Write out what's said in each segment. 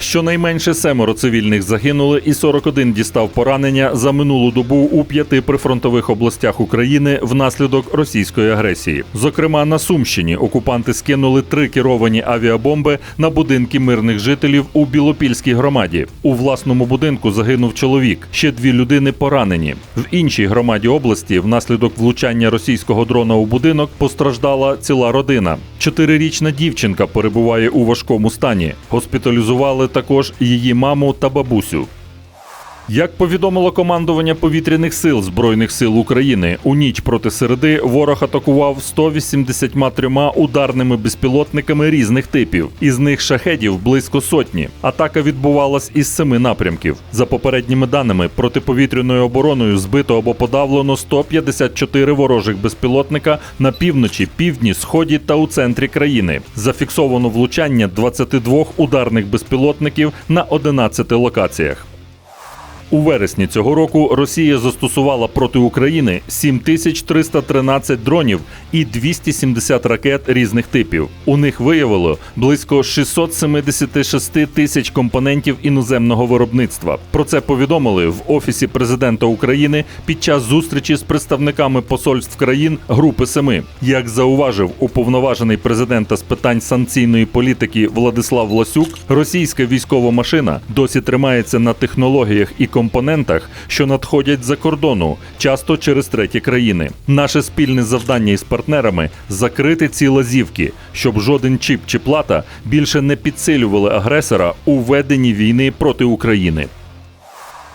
Щонайменше семеро цивільних загинули і 41 дістав поранення за минулу добу у п'яти прифронтових областях України внаслідок російської агресії. Зокрема, на Сумщині окупанти скинули три керовані авіабомби на будинки мирних жителів у Білопільській громаді. У власному будинку загинув чоловік. Ще дві людини поранені. В іншій громаді області внаслідок влучання російського дрона у будинок постраждала ціла родина. Чотирирічна дівчинка перебуває у важкому стані. Госпіталізували також її маму та бабусю. Як повідомило командування повітряних сил Збройних сил України, у ніч проти середи ворог атакував 183 ударними безпілотниками різних типів. Із них шахедів близько сотні. Атака відбувалась із семи напрямків. За попередніми даними, протиповітряною обороною збито або подавлено 154 ворожих безпілотника на півночі, півдні, сході та у центрі країни. Зафіксовано влучання 22 ударних безпілотників на 11 локаціях. У вересні цього року Росія застосувала проти України 7313 дронів і 270 ракет різних типів. У них виявило близько 676 тисяч компонентів іноземного виробництва. Про це повідомили в офісі президента України під час зустрічі з представниками посольств країн Групи Семи. Як зауважив уповноважений президента з питань санкційної політики Владислав Ласюк, російська військова машина досі тримається на технологіях і компонентах, що надходять за кордону, часто через треті країни. Наше спільне завдання із партнерами закрити ці лазівки, щоб жоден чіп чи плата більше не підсилювали агресора у веденні війни проти України.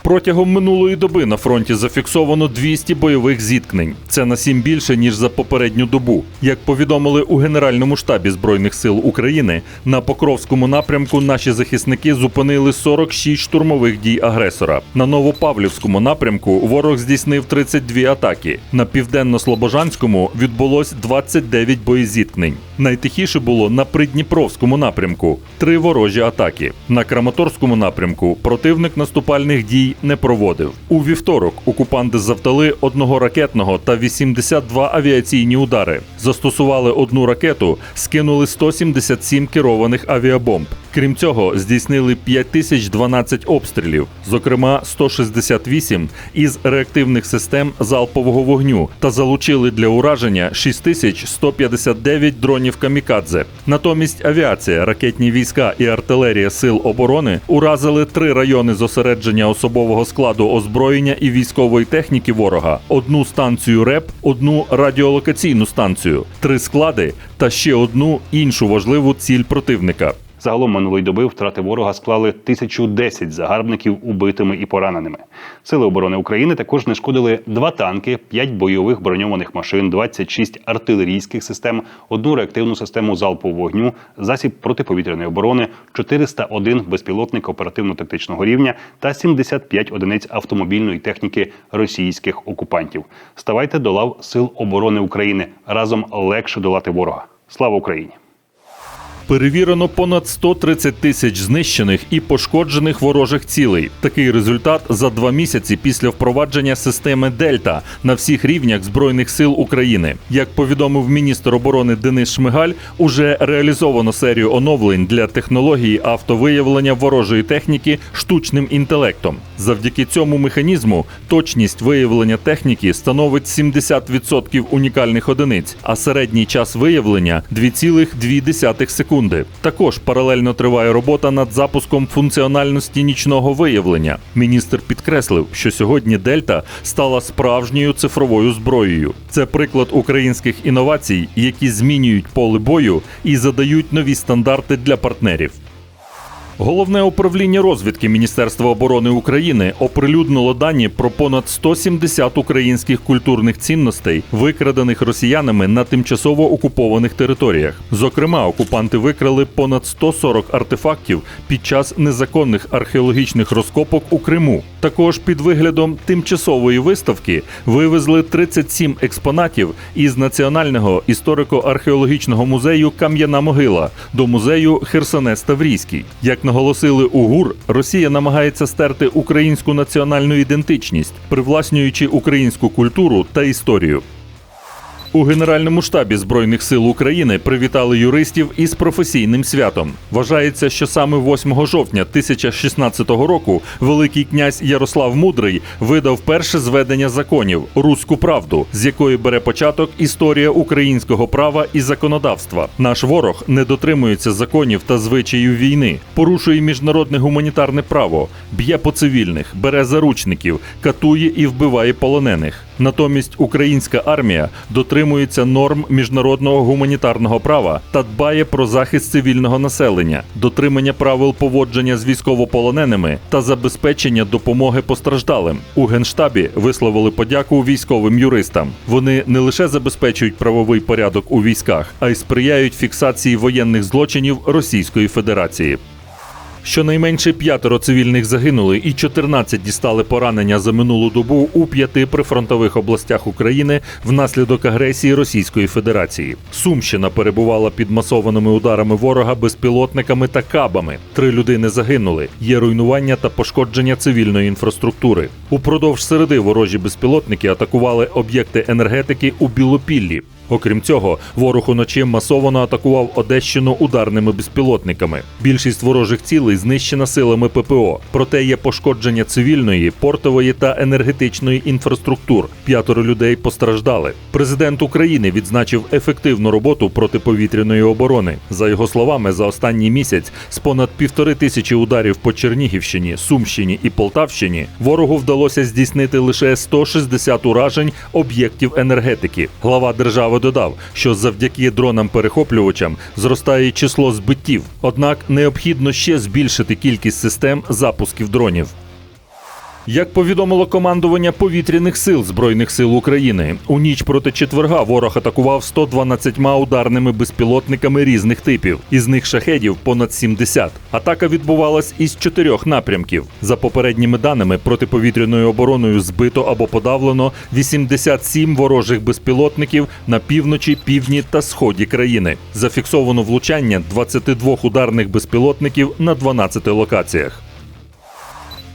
Протягом минулої доби на фронті зафіксовано 200 бойових зіткнень. Це на сім більше ніж за попередню добу. Як повідомили у Генеральному штабі збройних сил України, на Покровському напрямку наші захисники зупинили 46 штурмових дій агресора. На Новопавлівському напрямку ворог здійснив 32 атаки. На південно-слобожанському відбулось 29 боєзіткнень. Найтихіше було на Придніпровському напрямку три ворожі атаки. На Краматорському напрямку противник наступальних дій не проводив. У вівторок окупанти завдали одного ракетного та 82 авіаційні удари. Застосували одну ракету, скинули 177 керованих авіабомб. Крім цього, здійснили 5012 обстрілів, зокрема 168 із реактивних систем залпового вогню, та залучили для ураження 6159 дронів камікадзе. Натомість авіація, ракетні війська і артилерія сил оборони уразили три райони зосередження особового складу озброєння і військової техніки ворога, одну станцію РЕП, одну радіолокаційну станцію, три склади та ще одну іншу важливу ціль противника. Загалом минулої доби втрати ворога склали 1010 загарбників убитими і пораненими. Сили оборони України також знешкодили два танки, 5 бойових броньованих машин, 26 артилерійських систем, одну реактивну систему залпового вогню, засіб протиповітряної оборони, 401 безпілотник оперативно-тактичного рівня та 75 одиниць автомобільної техніки російських окупантів. Ставайте до лав Сил оборони України. Разом легше долати ворога. Слава Україні! Перевірено понад 130 тисяч знищених і пошкоджених ворожих цілей. Такий результат за два місяці після впровадження системи Дельта на всіх рівнях збройних сил України. Як повідомив міністр оборони Денис Шмигаль, уже реалізовано серію оновлень для технології автовиявлення ворожої техніки штучним інтелектом. Завдяки цьому механізму точність виявлення техніки становить 70% унікальних одиниць, а середній час виявлення 2,2 секунди. Також паралельно триває робота над запуском функціональності нічного виявлення. Міністр підкреслив, що сьогодні Дельта стала справжньою цифровою зброєю. Це приклад українських інновацій, які змінюють поле бою і задають нові стандарти для партнерів. Головне управління розвідки Міністерства оборони України оприлюднило дані про понад 170 українських культурних цінностей, викрадених росіянами на тимчасово окупованих територіях. Зокрема, окупанти викрали понад 140 артефактів під час незаконних археологічних розкопок у Криму. Також під виглядом тимчасової виставки вивезли 37 експонатів із Національного історико-археологічного музею Кам'яна могила до музею Херсонес Таврійський. Як наголосили у ГУР, Росія намагається стерти українську національну ідентичність, привласнюючи українську культуру та історію. У Генеральному штабі Збройних сил України привітали юристів із професійним святом. Вважається, що саме 8 жовтня 1016 року Великий князь Ярослав Мудрий видав перше зведення законів Руську правду, з якої бере початок історія українського права і законодавства. Наш ворог не дотримується законів та звичаїв війни, порушує міжнародне гуманітарне право, б'є по цивільних, бере заручників, катує і вбиває полонених. Натомість українська армія дотримується норм міжнародного гуманітарного права та дбає про захист цивільного населення, дотримання правил поводження з військовополоненими та забезпечення допомоги постраждалим. У генштабі висловили подяку військовим юристам. Вони не лише забезпечують правовий порядок у військах, а й сприяють фіксації воєнних злочинів Російської Федерації. Щонайменше п'ятеро цивільних загинули і 14 дістали поранення за минулу добу у п'яти прифронтових областях України внаслідок агресії Російської Федерації. Сумщина перебувала під масованими ударами ворога безпілотниками та кабами. Три людини загинули. Є руйнування та пошкодження цивільної інфраструктури. Упродовж середи ворожі безпілотники атакували об'єкти енергетики у Білопіллі. Окрім цього, ворог уночі масово атакував Одещину ударними безпілотниками. Більшість ворожих цілей знищена силами ППО. Проте є пошкодження цивільної, портової та енергетичної інфраструктур. П'ятеро людей постраждали. Президент України відзначив ефективну роботу протиповітряної оборони. За його словами, за останній місяць з понад півтори тисячі ударів по Чернігівщині, Сумщині і Полтавщині ворогу вдалося здійснити лише 160 уражень об'єктів енергетики. Глава держави додав, що завдяки дронам-перехоплювачам зростає число збиттів. Однак необхідно ще збільшити кількість систем запусків дронів. Як повідомило командування повітряних сил Збройних сил України, у ніч проти четверга ворог атакував 112 ударними безпілотниками різних типів, із них шахедів понад 70. Атака відбувалась із чотирьох напрямків. За попередніми даними, протиповітряною обороною збито або подавлено 87 ворожих безпілотників на півночі, півдні та сході країни. Зафіксовано влучання 22 ударних безпілотників на 12 локаціях.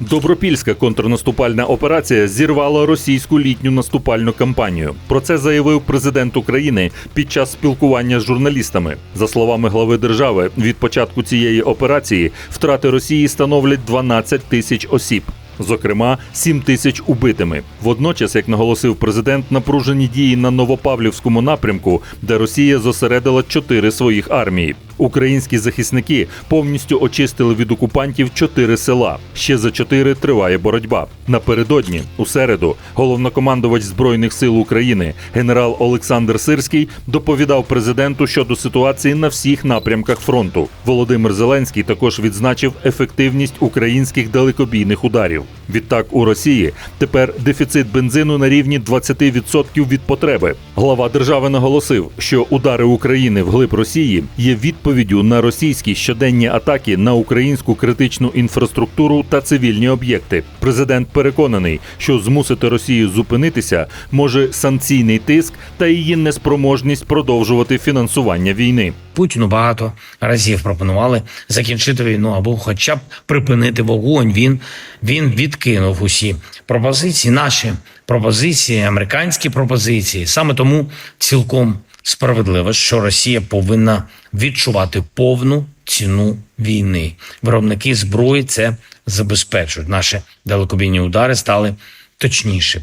Добропільська контрнаступальна операція зірвала російську літню наступальну кампанію. Про це заявив президент України під час спілкування з журналістами. За словами глави держави, від початку цієї операції втрати Росії становлять 12 тисяч осіб. Зокрема, 7 тисяч убитими. Водночас, як наголосив президент, напружені дії на Новопавлівському напрямку, де Росія зосередила чотири своїх армії. Українські захисники повністю очистили від окупантів чотири села. Ще за чотири триває боротьба. Напередодні, у середу, головнокомандувач збройних сил України генерал Олександр Сирський доповідав президенту щодо ситуації на всіх напрямках фронту. Володимир Зеленський також відзначив ефективність українських далекобійних ударів. Відтак у Росії тепер дефіцит бензину на рівні 20% від потреби. Глава держави наголосив, що удари України вглиб Росії є відповіддю на російські щоденні атаки на українську критичну інфраструктуру та цивільні об'єкти. Президент переконаний, що змусити Росію зупинитися може санкційний тиск та її неспроможність продовжувати фінансування війни. Путіну багато разів пропонували закінчити війну або хоча б припинити вогонь. Він, він відкинув усі пропозиції, наші пропозиції, американські пропозиції. Саме тому цілком справедливо, що Росія повинна відчувати повну ціну війни. Виробники зброї це забезпечують. Наші далекобійні удари стали точніші.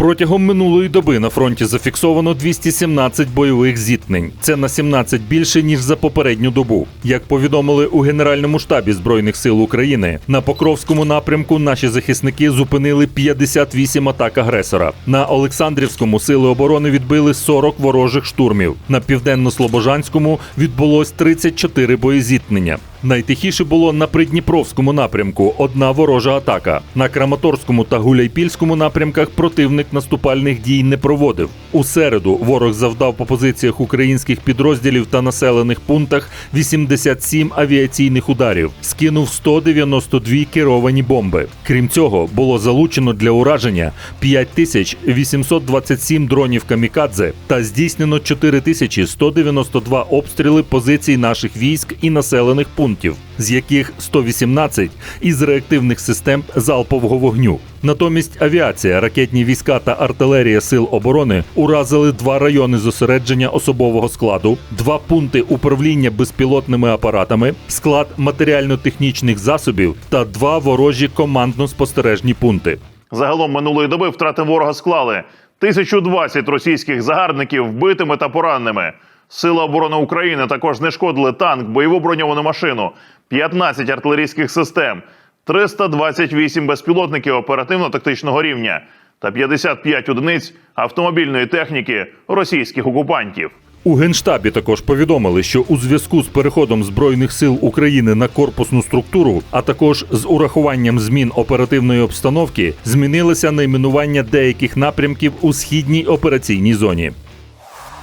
Протягом минулої доби на фронті зафіксовано 217 бойових зіткнень. Це на 17 більше ніж за попередню добу. Як повідомили у Генеральному штабі збройних сил України, на Покровському напрямку наші захисники зупинили 58 атак агресора. На Олександрівському сили оборони відбили 40 ворожих штурмів. На південно-слобожанському відбулось 34 боєзіткнення. Найтихіше було на Придніпровському напрямку одна ворожа атака. На Краматорському та Гуляйпільському напрямках противник наступальних дій не проводив. У середу ворог завдав по позиціях українських підрозділів та населених пунктах 87 авіаційних ударів, скинув 192 керовані бомби. Крім цього, було залучено для ураження 5827 дронів камікадзе та здійснено 4192 обстріли позицій наших військ і населених пунктів пунктів, з яких 118 із реактивних систем залпового вогню. Натомість авіація, ракетні війська та артилерія сил оборони уразили два райони зосередження особового складу, два пункти управління безпілотними апаратами, склад матеріально-технічних засобів та два ворожі командно-спостережні пункти. Загалом минулої доби втрати ворога склали 1020 російських загарбників вбитими та пораненими. Сили оборони України також знешкодили танк, бойову броньовану машину, 15 артилерійських систем, 328 безпілотників оперативно-тактичного рівня та 55 одиниць автомобільної техніки російських окупантів. У генштабі також повідомили, що у зв'язку з переходом збройних сил України на корпусну структуру, а також з урахуванням змін оперативної обстановки, змінилося найменування деяких напрямків у східній операційній зоні.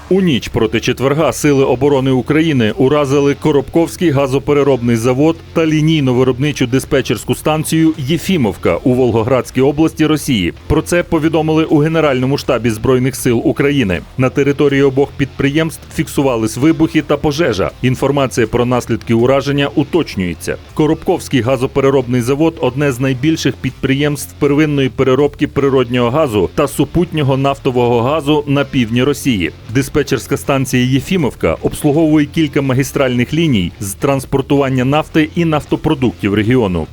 У ніч проти четверга сили оборони України уразили Коробковський газопереробний завод та лінійно-виробничу диспетчерську станцію Єфімовка у Волгоградській області Росії. Про це повідомили у Генеральному штабі збройних сил України. На території обох підприємств фіксувались вибухи та пожежа. Інформація про наслідки ураження уточнюється. Коробковський газопереробний завод одне з найбільших підприємств первинної переробки природнього газу та супутнього нафтового газу на півдні Росії. Диспетчерська станція Єфімовка обслуговує кілька магістральних ліній з транспортування нафти і нафтопродуктів регіону.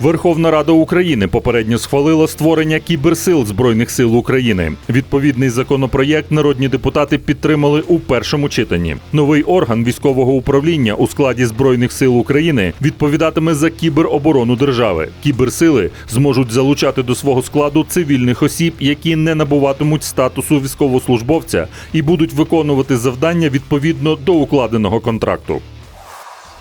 Верховна Рада України попередньо схвалила створення кіберсил Збройних сил України. Відповідний законопроєкт народні депутати підтримали у першому читанні. Новий орган військового управління у складі Збройних сил України відповідатиме за кібероборону держави. Кіберсили зможуть залучати до свого складу цивільних осіб, які не набуватимуть статусу військовослужбовця і будуть виконувати завдання відповідно до укладеного контракту.